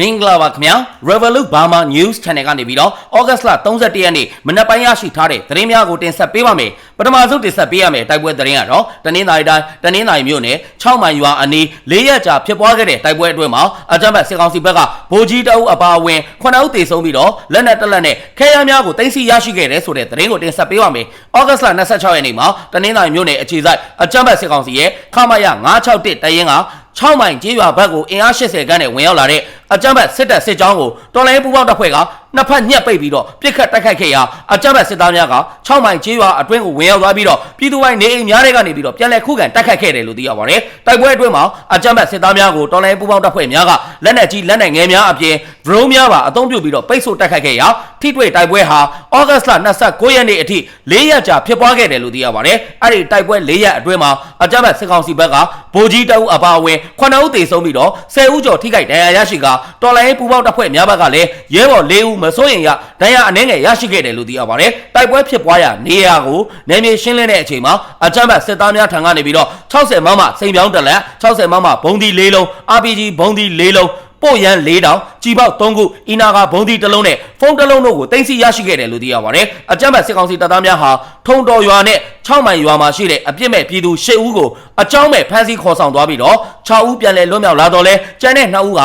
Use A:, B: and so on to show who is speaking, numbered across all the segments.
A: မင်္ဂလာပါခင်ဗျာ Revolut Burma News Channel ကနေပြီးတော့ August လ31ရက်နေ့မနက်ပိုင်းရရှိထားတဲ့သတင်းများကိုတင်ဆက်ပေးပါမယ်ပထမဆုံးတင်ဆက်ပေးရမယ်တိုက်ပွဲသတင်းကတော့တနင်္သာရီတိုင်းတနင်္သာရီမြို့နယ်6မိုင်ရွာအနီး၄ရက်ကြာဖြစ်ပွားခဲ့တဲ့တိုက်ပွဲအတွင်းမှာအကြမ်းဖက်စစ်ကောင်စီဘက်ကဗိုလ်ကြီးတအုပ်အပါအဝင်9ဦးသေဆုံးပြီးတော့လက်နက်တစ်လက်နဲ့ခဲယမ်းများကိုတင်စီရရှိခဲ့တဲ့ဆိုတဲ့သတင်းကိုတင်ဆက်ပေးပါမယ် August လ26ရက်နေ့မှာတနင်္သာရီမြို့နယ်အခြေစိုက်အကြမ်းဖက်စစ်ကောင်စီရဲ့ခမာယ961တရင်က6မိုင်ကျေးရွာဘက်ကိုအင်အား80ခန်းနဲ့ဝင်ရောက်လာတဲ့ အကြမ်းဖက်စစ်တပ်စစ်ကြောင်းကိုတော်လိုင်းပူပေါင်းတပ်ဖွဲ့ကနှစ်ဖက်ညှက်ပိတ်ပြီးတော့ပြစ်ခတ်တိုက်ခိုက်ခဲ့ရာအကြမ်းဖက်စစ်သားများက6မိုင်ကျေးရွာအတွင်းကိုဝင်ရောက်သွားပြီးတော့ပြည်သူပိုင်းနေအိမ်များတွေကနေပြီးတော့ပြန်လည်ခုခံတိုက်ခိုက်ခဲ့တယ်လို့သိရပါတယ်။တိုက်ပွဲအတွင်းမှာအကြမ်းဖက်စစ်သားများကိုတော်လိုင်းပူပေါင်းတပ်ဖွဲ့များကလက်နက်ကြီးလက်နက်ငယ်များအပြင် drone များပါအသုံးပြုပြီးတော့ပိတ်ဆို့တိုက်ခိုက်ခဲ့ရာထိတွေ့တိုက်ပွဲဟာဩဂတ်စ်လ29ရက်နေ့အထိ၄ရက်ကြာဖြစ်ပွားခဲ့တယ်လို့သိရပါတယ်။အဲ့ဒီတိုက်ပွဲ၄ရက်အတွင်းမှာအကြမ်းဖက်စစ်ကောင်စီဘက်ကဗိုလ်ကြီးတအုပ်အပါအဝင်9ဦးသေဆုံးပြီးတော့10ဦးကျော်ထိခိုက်ဒဏ်ရာရရှိကတော်လိုင်းပူပေါင်းတပ်ဖွဲ့များဘက်ကလည်းရဲဘော်၄ဦးမစိုးရင်ရဒဏ်ရာအနှဲငယ်ရရှိခဲ့တယ်လို့သိရပါတယ်။တိုက်ပွဲဖြစ်ပွားရာနေရာကိုနယ်မြေရှင်းလင်းတဲ့အချိန်မှာအကြမ်းဖက်စစ်သားများထံကနေပြီးတော့60မမစိန်ပြောင်းတက်လက်60မမဘုံဒီ၄လုံး RPG ဘုံဒီ၄လုံးပို့ရန်၄တောင်ကြီးပေါက်၃ခုအီနာကဘုံဒီတစ်လုံးနဲ့ဖုန်းတစ်လုံးတို့ကိုတင်စီရရှိခဲ့တယ်လို့သိရပါတယ်။အကြမ်းဖက်စစ်ကောင်စီတပ်သားများဟာထုံတော်ရွာနဲ့6မိုင်ရွာမှာရှိတဲ့အပြစ်မဲ့ပြည်သူ၈ဦးကိုအကြောင်းမဲ့ဖမ်းဆီးခေါ်ဆောင်သွားပြီးတော့6ဦးပြန်လည်လွတ်မြောက်လာတော့လဲကျန်တဲ့2ဦးက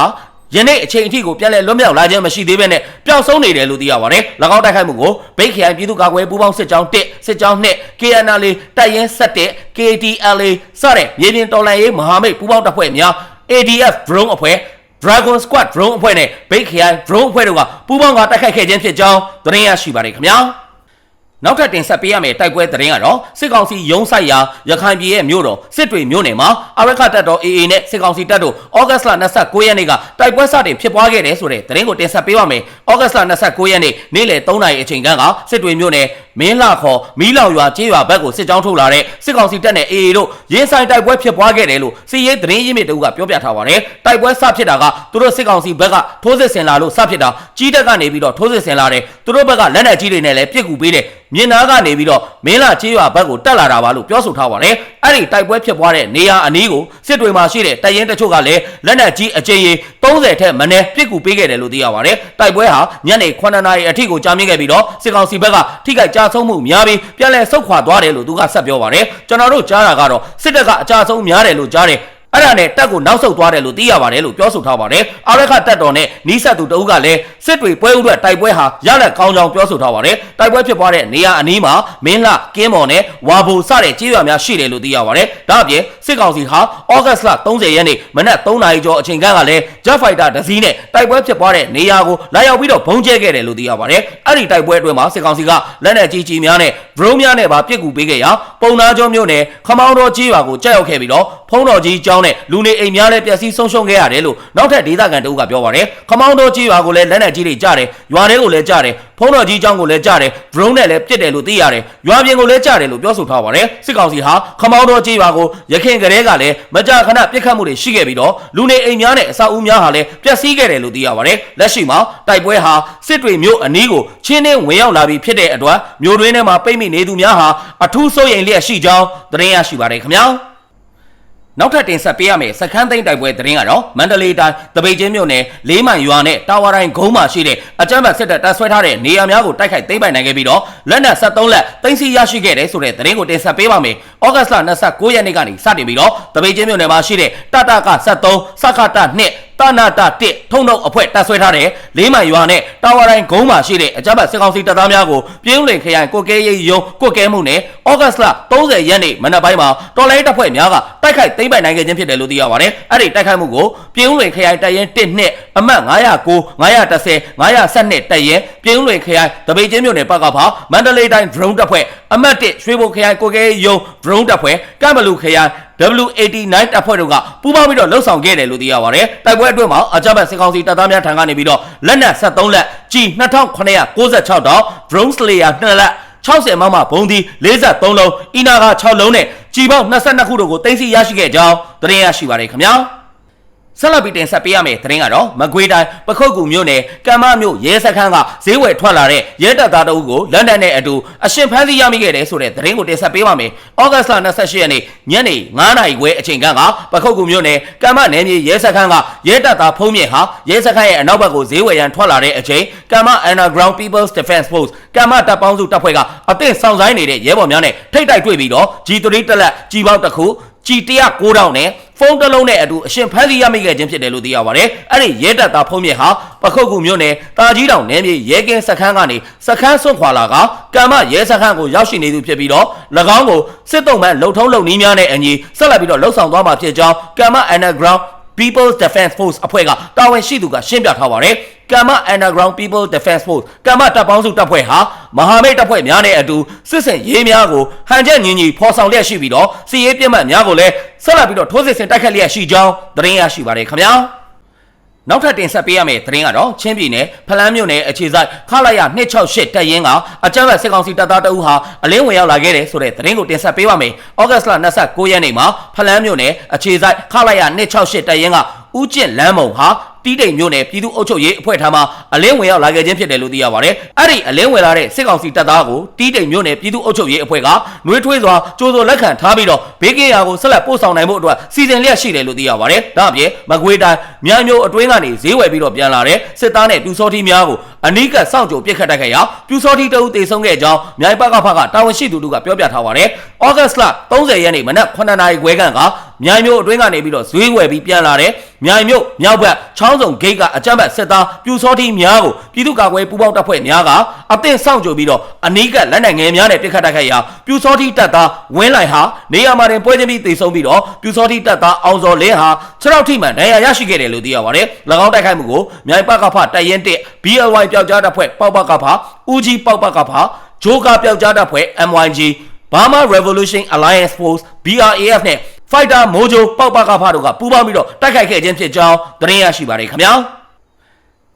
A: ယနေ့အချိန်အထိကိုပြန်လည်လွတ်မြောက်လာခြင်းမရှိသေးဘဲနဲ့ပျောက်ဆုံးနေတယ်လို့သိရပါတယ်။၎င်းတိုက်ခိုက်မှုကိုဗိတ်ခရိုင်ပြည်သူ့ကာကွယ်ပူးပေါင်းစစ်ကြောင်း1စစ်ကြောင်း2 KNL တပ်ရင်း7 KTLA စတဲ့မြေပြင်တော်လှန်ရေးမဟာမိတ်ပူးပေါင်းတပ်ဖွဲ့များ ADF drone အဖွဲ့ Dragon Squad drone အဖွဲ့နဲ့ Big Kai drone အဖွဲ့တို့ကပူးပေါင်းကတိုက်ခိုက်ခဲ့ခြင်းဖြစ်ကြောင်းသတင်းရရှိပါတယ်ခင်ဗျာ နောက်ထပ်တင်ဆက်ပေးရမယ့်တိုက်ပွဲသတင်းကတော့စစ်ကောင်စီရုံးဆိုင်ရာရခိုင်ပြည်ရဲ့မြို့တော်စစ်တွေမြို့နယ်မှာအရခတပ်တော် AA နဲ့စစ်ကောင်စီတပ်တို့ဩဂတ်စ်လ29ရက်နေ့ကတိုက်ပွဲစတင်ဖြစ်ပွားခဲ့တယ်ဆိုတဲ့သတင်းကိုတင်ဆက်ပေးပါမယ်။ဩဂတ်စ်လ29ရက်နေ့နေ့လယ်3နာရီအချိန်ခန့်ကစစ်တွေမြို့နယ်မင်းလှခေါ်မီးလောင်ရွာကျေးရွာဘက်ကိုစစ်ကြောင်းထုတ်လာတဲ့စစ်ကောင်စီတပ်နဲ့ AA တို့ရင်းဆိုင်တိုက်ပွဲဖြစ်ပွားခဲ့တယ်လို့စီရေးသတင်းရင်းမြစ်တို့ကပြောပြထားပါတယ်။တိုက်ပွဲစဖြစ်တာကသူတို့စစ်ကောင်စီဘက်ကထိုးစစ်ဆင်လာလို့စဖြစ်တာကြီးတက်ကနေပြီးတော့ထိုးစစ်ဆင်လာတယ်။သူတို့ဘက်ကလက်နက်ကြီးတွေနဲ့လည်းပြစ်ကူပေးတယ်။မြင်းနာကနေပြီးတော့မင်းလာချေးရွာဘက်ကိုတက်လာတာပါလို့ပြောဆိုထားပါတယ်။အဲ့ဒီတိုက်ပွဲဖြစ်ပွားတဲ့နေရာအနီးကိုစစ်တွေမှာရှိတဲ့တပ်ရင်းတချို့ကလည်းလက်နက်ကြီးအကြိမ်ရေ30ထက်မနည်းပြစ်ကူပေးခဲ့တယ်လို့သိရပါတယ်။တိုက်ပွဲဟာညနေ9နာရီအထိကိုကြာမြင့်ခဲ့ပြီးတော့စစ်ကောင်စီဘက်ကထိခိုက်ကြဆုံးမှုများပြီးပြန်လည်ဆုတ်ခွာသွားတယ်လို့သူကဆက်ပြောပါတယ်။ကျွန်တော်တို့ကြားတာကတော့စစ်တပ်ကအကြဆုံးများတယ်လို့ကြားတယ်။ အဲ့ဒါနဲ့တက်ကိုနောက်ဆုတ်သွားတယ်လို့သိရပါတယ်လို့ပြောဆိုထားပါတယ်။အာရခတက်တော်နဲ့နီးစပ်သူတအုပ်ကလည်းစစ်တွေပွဲဥအတွက်တိုက်ပွဲဟာရလက်ကောင်းကြောင်ပြောဆိုထားပါတယ်။တိုက်ပွဲဖြစ်ပွားတဲ့နေရာအနီးမှာမင်းလှကင်းမော်နဲ့ဝါဘူစတဲ့ကြေးရွာများရှိတယ်လို့သိရပါတယ်။ဒါ့အပြင်စစ်ကောင်စီဟာဩဂတ်စ်လ30ရက်နေ့မနက်3နာရီကျော်အချိန်ခန့်ကလည်း Jet Fighter တစ်စီးနဲ့တိုက်ပွဲဖြစ်ပွားတဲ့နေရာကိုလာရောက်ပြီးတော့ဘုံကျဲခဲ့တယ်လို့သိရပါတယ်။အဲ့ဒီတိုက်ပွဲအတွင်းမှာစစ်ကောင်စီကလက်နက်ကြီးကြီးများနဲ့ drone များနဲ့ပါပစ်ကူပေးခဲ့ရာပုံနာကျော်မျိုးနဲ့ခမောင်းတော်ကြေးရွာကိုကြောက်ရောက်ခဲ့ပြီးတော့ဖုံးတော်ကြီးကျောင်းနဲ့လူနေအိမ်များလည်းပျက်စီးဆုံးရှုံးခဲ့ရတယ်လို့နောက်ထပ်ဒေသခံတအုပ်ကပြောပါတယ်ခမောင်းတော်ကြီးရွာကိုလည်းလက်နက်ကြီးတွေကြားတယ်ရွာတွေကိုလည်းကြားတယ်ဖုံးတော်ကြီးကျောင်းကိုလည်းကြားတယ် drone နဲ့လည်းပစ်တယ်လို့သိရတယ်ရွာပြင်ကိုလည်းကြားတယ်လို့ပြောဆိုထားပါတယ်စစ်ကောင်စီဟာခမောင်းတော်ကြီးရွာကိုရခင်ကလေးကလည်းမကြာခဏပြစ်ခတ်မှုတွေရှိခဲ့ပြီးတော့လူနေအိမ်များနဲ့အဆောက်အဦများဟာလည်းပျက်စီးခဲ့တယ်လို့သိရပါတယ်လက်ရှိမှာတိုက်ပွဲဟာစစ်တွေမြို့အနီးကိုချင်းနှင်းဝင်ရောက်လာပြီးဖြစ်တဲ့အတွက်မြို့တွင်းထဲမှာပိတ်မိနေသူများဟာအထူးစိုးရိမ်လျက်ရှိကြောင်းသတင်းရရှိပါတယ်ခင်ဗျာ နောက်ထပ်တင်ဆက်ပေးရမယ့်စခန်းသိမ်းတိုက်ပွဲသတင်းကတော့မန္တလေးတိုင်းတပိတ်ချင်းမြို့နယ်လေးမိုင်ရွာနဲ့တာဝါတိုင်းဂုံးမှာရှိတဲ့အကြမ်းဖက်စစ်တပ်တပ်ဆွဲထားတဲ့နေရာများကိုတိုက်ခိုက်သိမ်းပိုင်နိုင်ခဲ့ပြီးတော့လက်နက်73လက်သိမ်းဆည်းရရှိခဲ့တယ်ဆိုတဲ့သတင်းကိုတင်ဆက်ပေးပါမယ်။ဩဂတ်စ်လ29ရက်နေ့ကနေစတင်ပြီးတော့တပိတ်ချင်းမြို့နယ်မှာရှိတဲ့တတက73စကတ2 တနာတာ1ထုံတော့အဖွဲ့တပ်ဆွဲထားတဲ့လေးမိုင်ရွာနဲ့တာဝါတိုင်းဂုံးမှာရှိတဲ့အကြမ်းဖက်စစ်ကောင်စီတပ်သားများကိုပြင်းလင်ခရိုင်ကိုကဲရေးရုံကိုကဲမှုနဲ့ဩဂတ်စ်လ30ရက်နေ့မနက်ပိုင်းမှာတော်လိုင်းတပ်ဖွဲ့များကတိုက်ခိုက်သိမ်းပိုင်နိုင်ခဲ့ခြင်းဖြစ်တယ်လို့သိရပါတယ်။အဲ့ဒီတိုက်ခိုက်မှုကိုပြင်းလင်ခရိုင်တပ်ရင်း1နှစ်အမှတ်909 910 912တပ်ရင်းပြင်းလင်ခရိုင်တပိတ်ချင်းမြို့နယ်ပကဖာမန္တလေးတိုင်း drone တပ်ဖွဲ့အမှတ်1ရွှေဘိုခရိုင်ကိုကဲရေးရုံ drone တပ်ဖွဲ့ကမ်ဘလူခရိုင် W89 တပ်ဖွဲ့တို့ကပူးပေါင်းပြီးတော့လှုပ်ဆောင်ခဲ့တယ်လို့သိရပါတယ်။တိုက်ပွဲအတွင်းမှာအကြမ်းဖက်စစ်ကောင်စီတပ်သားများထံကနေပြီးတော့လက်နက်73လက်ကြီး2996တောင်း drone slayer 2လက်60မမဘုံဒီ43လုံးအီနာက6လုံးနဲ့ကြီးပေါင်း22ခုတို့ကိုတင်စီရရှိခဲ့ကြောင်းသတင်းရရှိပါတယ်ခင်ဗျာ။ ဆက်လက်ပြီးတင်ဆက်ပေးရမယ့်သတင်းကတော့မကွေးတိုင်းပခုတ်ကူမြို့နယ်ကမ္မမြို့ရဲစခန်းကဈေးဝယ်ထွက်လာတဲ့ရဲတပ်သားတအုပ်ကိုလန်ဒန်နဲ့အတူအရှင်ဖမ်းဆီးရမိခဲ့တယ်ဆိုတဲ့သတင်းကိုတင်ဆက်ပေးပါမယ်။ဩဂတ်စ်လ28ရက်နေ့ညနေ9:00နာရီခွဲအချိန်ကပခုတ်ကူမြို့နယ်ကမ္မနယ်မြေရဲစခန်းကရဲတပ်သားဖုံးမြင့်ဟာရဲစခန်းရဲ့အနောက်ဘက်ကိုဈေးဝယ်ရန်ထွက်လာတဲ့အချိန်ကမ္မ Underground People's Defense Force ကမ္မတပ်ပေါင်းစုတပ်ဖွဲ့ကအသင့်ဆောင်ဆိုင်နေတဲ့ရဲဘော်များနဲ့ထိတ်တိုက်တွေ့ပြီးတော့ G3 တက်လက်ကြီးပေါက်တစ်ခု ကြည်109တောင်းနဲ့ဖုန်းတစ်လုံးနဲ့အတူအရှင်ဖမ်းဆီးရမိခဲ့ခြင်းဖြစ်တယ်လို့သိရပါတယ်။အဲ့ဒီရဲတပ်သားဖုံးမြင့်ဟာပခုတ်ကူမြို့နယ်တာကြီးတောင်နယ်မြေရဲကင်းစခန်းကနေစခန်းဆွန့်ခွာလာကကမ္မရဲစခန်းကိုရောက်ရှိနေသူဖြစ်ပြီးတော့၎င်းကိုစစ်တုံးမှလုံထုံးလုံနည်းများနဲ့အညီဆက်လက်ပြီးတော့လှုပ်ဆောင်သွားမှာဖြစ်ကြောင်းကမ္မ Underground People's Defense Force အဖွဲ့ကတာဝန်ရှိသူကရှင်းပြထားပါတယ်။ ကမ္မ Underground People Defense Force ကမ္မတပ်ပေါင်းစုတပ်ဖွဲ့ဟာမဟာမိတ်တပ်ဖွဲ့များနဲ့အတူစစ်စင်ရေးများကိုဟန်ချက်ညီညီဖော်ဆောင်လျက်ရှိပြီးတော့စီရေးပြစ်မှတ်များကိုလည်းဆက်လက်ပြီးတော့ထိုးစစ်ဆင်တိုက်ခတ်လျက်ရှိကြောင်းသတင်းရရှိပါတယ်ခင်ဗျာ။နောက်ထပ်တင်ဆက်ပေးရမယ့်သတင်းကတော့ချင်းပြည်နယ်ဖလန်းမြို့နယ်အခြေစိုက်ခလာရ268တပ်ရင်းကအကြမ်းဖက်စစ်ကောင်စီတပ်သားတအုပ်ဟာအလင်းဝင်ရောက်လာခဲ့တယ်ဆိုတဲ့သတင်းကိုတင်ဆက်ပေးပါမယ်။ဩဂတ်စ်လ29ရက်နေ့မှာဖလန်းမြို့နယ်အခြေစိုက်ခလာရ268တပ်ရင်းကဦးကျင့်လမ်းမုံဟာ တီးတိမ်မြို့နယ်ပြည်သူ့အုပ်ချုပ်ရေးအဖွဲ့ထံမှအလင်းဝင်ရောက်လာခဲ့ခြင်းဖြစ်တယ်လို့သိရပါတယ်။အဲ့ဒီအလင်းဝင်လာတဲ့စစ်ကောင်စီတပ်သားကိုတီးတိမ်မြို့နယ်ပြည်သူ့အုပ်ချုပ်ရေးအဖွဲ့ကနှွေးထွေးစွာကြိုးစိုးလက်ခံထားပြီးတော့ဘေးကင်းရာကိုဆက်လက်ပို့ဆောင်နိုင်ဖို့အတွက်စီစဉ်လျက်ရှိတယ်လို့သိရပါတယ်။ဒါအပြင်မကွေးတိုင်းမြိုင်မြို့အတွင်းကနေဈေးဝယ်ပြီးတော့ပြန်လာတဲ့စစ်သားနဲ့ပြူစောတိများကိုအနီးကပ်စောင့်ကြိုပစ်ခတ်တိုက်ခိုက်ရာပြူစောတိတအုပ်တေဆုံးခဲ့ကြောင်းမြိုင်ပကဖကတာဝန်ရှိသူတို့ကပြောပြထားပါတယ်။ဩဂတ်စ်လ30ရက်နေ့မနက်9:00နာရီခွဲခန့်ကမြိုင်မြို့အတွင်းကနေပြီးတော့ဈေးဝယ်ပြီးပြန်လာတဲ့မြိုင်မြို့မြောက်ဘက်ချောင်းစုံဂိတ်ကအကြမ်းဖက်စစ်သားပြူစောတိများကိုပြည်သူ့ကာကွယ်ပူးပေါင်းတပ်ဖွဲ့များကအသင့်ဆောင်ကြပြီးတော့အနီးကလက်နက်ငယ်များနဲ့ပြစ်ခတ်တိုက်ခိုက်ရာပြူစောတိတပ်သားဝင်းလိုက်ဟာနေရာမှာတင်ပွဲချင်းပြီးတေဆုံးပြီးတော့ပြူစောတိတပ်သားအောင်စော်လင်းဟာ6ရောက်ထိမှန်ဒဏ်ရာရရှိခဲ့တယ်လို့သိရပါတယ်။၎င်းတိုက်ခိုက်မှုကိုမြိုင်ပကဖတပ်ရင်1 BLY ပျောက်ကြားတပ်ဖွဲ့ပေါက်ပကဖဦးကြီးပေါက်ပကဖဂျိုကာပျောက်ကြားတပ်ဖွဲ့ MYG Burma Revolution Alliance Force BRAF နဲ့ Fighter Mojo ပေါက်ပကဖတို့ကပူးပေါင်းပြီးတော့တိုက်ခိုက်ခဲ့ခြင်းဖြစ်ကြောင်းသတင်းရရှိပါတယ်ခင်ဗျာ။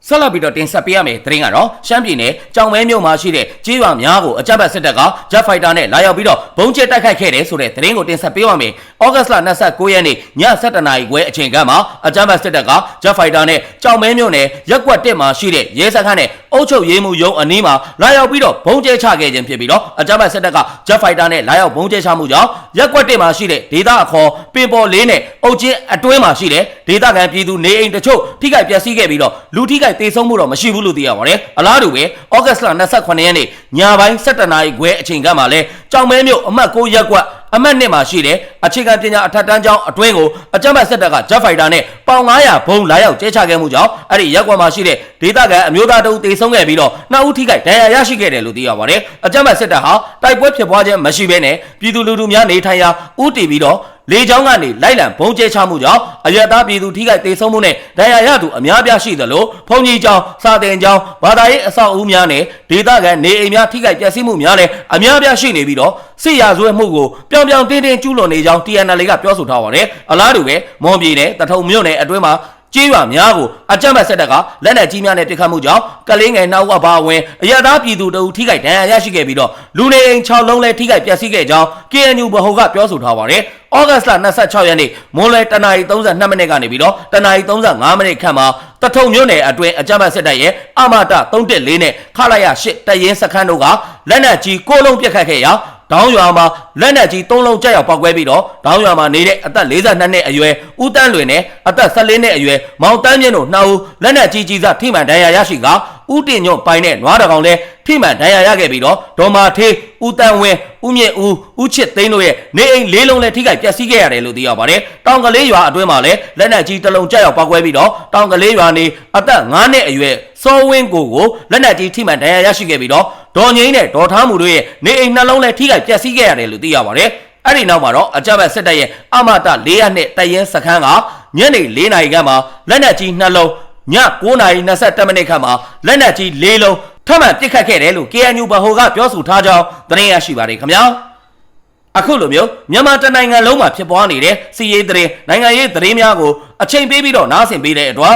A: ဆက်လက်ပြီးတော့တင်ဆက်ပေးရမယ့်သတင်းကတော့ရှမ်းပြည်နယ်ကြောင်မဲမြို့မှာရှိတဲ့ကြေးရွာများကိုအကြမ်းဖက်စစ်တပ်က Jet Fighter နဲ့လာရောက်ပြီးတော့ဘုံကျဲတိုက်ခိုက်ခဲ့တယ်ဆိုတဲ့သတင်းကိုတင်ဆက်ပေးပါမယ်။ဩဂတ်စ်လ29ရက်နေ့ည7:00နာရီခွဲအချိန်ကမှအကြမ်းဖက်စစ်တပ်က Jet Fighter နဲ့ကြောင်မဲမြို့နယ်ရက်ကွက်1မှာရှိတဲ့ရဲစခန်းနဲ့အုပ်ချုပ်ရေးမှုရုံးအနီးမှာလာရောက်ပြီးတော့ဘုံကျဲချခဲ့ခြင်းဖြစ်ပြီးတော့အကြမ်းဖက်စစ်တပ်က Jet Fighter နဲ့လာရောက်ဘုံကျဲချမှုကြောင့်ရက်ကွက်1မှာရှိတဲ့ဒေသအခေါ်ပင်ပေါ်လေးနဲ့အုပ်ချင်းအတွင်းမှာရှိတဲ့ဒေသခံပြည်သူနေအိမ်တချို့ထိခိုက်ပျက်စီးခဲ့ပြီးတော့လူထိခိုက်တေဆုံးမှုတော့မရှိဘူးလို့သိရပါတယ်။အလားတူပဲဩဂတ်စ်လ28ရက်နေ့ညပိုင်း7:00နာရီခွဲအချိန်ကမှလည်းကြောင်မဲမြို့အမှတ်9ရပ်ကွက်အမှတ်1မှာရှိတဲ့အခြေခံပညာအထက်တန်းကျောင်းအတွင်းကိုအကြမ်းဖက်စစ်တပ်က Jet Fighter နဲ့ပေါင်900ဘုံလာရောက်ကျဲချခဲ့မှုကြောင့်အဲ့ဒီရက်ကွက်မှာရှိတဲ့ဒေသခံအမျိုးသားတအုပ်တေဆုံးခဲ့ပြီးတော့နှစ်ဦးထိခိုက်ဒဏ်ရာရရှိခဲ့တယ်လို့သိရပါတယ်။အကြမ်းဖက်စစ်တပ်ဟာတိုက်ပွဲဖြစ်ပွားခြင်းမရှိဘဲနဲ့ပြည်သူလူထုများနေထိုင်ရာဥတီပြီးတော့ လေချောင်းကနေလိုက်လံဘုံကျဲချမှုကြောင့်အရသားပြည်သူထိခိုက်ဒေဆုံးမှုနဲ့ဒဏ်ရာရသူအများပြားရှိသလိုဘုံကြီးကျောင်းစာတင်ကျောင်းဘာသာရေးအဆောက်အဦများနဲ့ဒေသခံနေအိမ်များထိခိုက်ပျက်စီးမှုများလည်းအများပြားရှိနေပြီးတော့စစ်ရာဇဝဲမှုကိုပြောင်ပြောင်တင်းတင်းကျူးလွန်နေကြောင်း TNL ကပြောဆိုထားပါတယ်အလားတူပဲမွန်ပြည်နယ်တထုံမြို့နယ်အတွင်းမှာ ကြေးရွာများကိုအကြမ်းဖက်စစ်တပ်ကလက်နက်ကြီးများနဲ့ပစ်ခတ်မှုကြောင့်ကလေးငယ်နှောက်ဝပါဝင်အရသာပြည်သူတအူထိခိုက်ဒဏ်ရာရရှိခဲ့ပြီးတော့လူနေအိမ်6လုံးလည်းထိခိုက်ပျက်စီးခဲ့ကြောင်း KNU ဗဟိုကပြောဆိုထားပါတယ်။ဩဂတ်စ်လ26ရက်နေ့မွန်လွယ်တနအီ32မိနစ်ကနေပြီးတော့တနအီ35မိနစ်ခန့်မှာတထုံမြို့နယ်အတွင်းအကြမ်းဖက်စစ်တပ်ရဲ့အမတာ314နဲ့ခလာရ8တရင်စခန်းတို့ကလက်နက်ကြီး6လုံးပစ်ခတ်ခဲ့ရာ ဒေါင်းရွာမှာလက်နက်ကြီး၃လုံးကြောက်ရောက်ပောက်ကွဲပြီးတော့ဒေါင်းရွာမှာနေတဲ့အသက်42နှစ်အရွယ်ဦးတန်းလွင်နဲ့အသက်14နှစ်အရွယ်မောင်တန်းမြင့်တို့နှစ်ဦးလက်နက်ကြီးကြီးစားထိမှန်ဒဏ်ရာရရှိကဦးတင်ညွန့်ပိုင်နဲ့နွားတကောင်လည်းထိမှန်ဒဏ်ရာရခဲ့ပြီးတော့ဒေါ်မာထေးဦးတန်းဝင်းဦးမြင့်ဦးဦးချစ်သိန်းတို့ရဲ့နေအိမ်လေးလုံးလည်းထိခိုက်ပျက်စီးခဲ့ရတယ်လို့သိရပါတယ်။တောင်ကလေးရွာအတွင်းမှာလည်းလက်နက်ကြီးတစ်လုံးကြောက်ရောက်ပောက်ကွဲပြီးတော့တောင်ကလေးရွာနေအသက်9နှစ်အရွယ် စောဝင်းကိုကိုလက်နက်ကြီးထိမှန်ဒဏ်ရာရရှိခဲ့ပြီးတော့ဒေါ်ငိမ့်နဲ့ဒေါ်ထားမှုတို့ရဲ့နေအိမ်နှလုံးလည်းထိခိုက်ပျက်စီးခဲ့ရတယ်လို့သိရပါတယ်။အဲ့ဒီနောက်မှာတော့အကြမ်းဖက်စစ်တပ်ရဲ့အမတ400နဲ့တရင်စခန်းကညနေ4နာရီခန့်မှာလက်နက်ကြီးနှလုံးည9:22မိနစ်ခန့်မှာလက်နက်ကြီး၄လုံးထပ်မံပစ်ခတ်ခဲ့တယ်လို့ KNU ဗဟိုကပြောဆိုထားကြောင်းသတင်းရရှိပါတယ်ခင်ဗျာအခုလိုမျိုးမြန်မာတနိုင်ငံလုံးမှာဖြစ်ပွားနေတဲ့စီးရေးသတင်းနိုင်ငံရေးသတင်းများကိုအချိန်ပေးပြီးတော့နားဆင်ပေးတဲ့အတွက်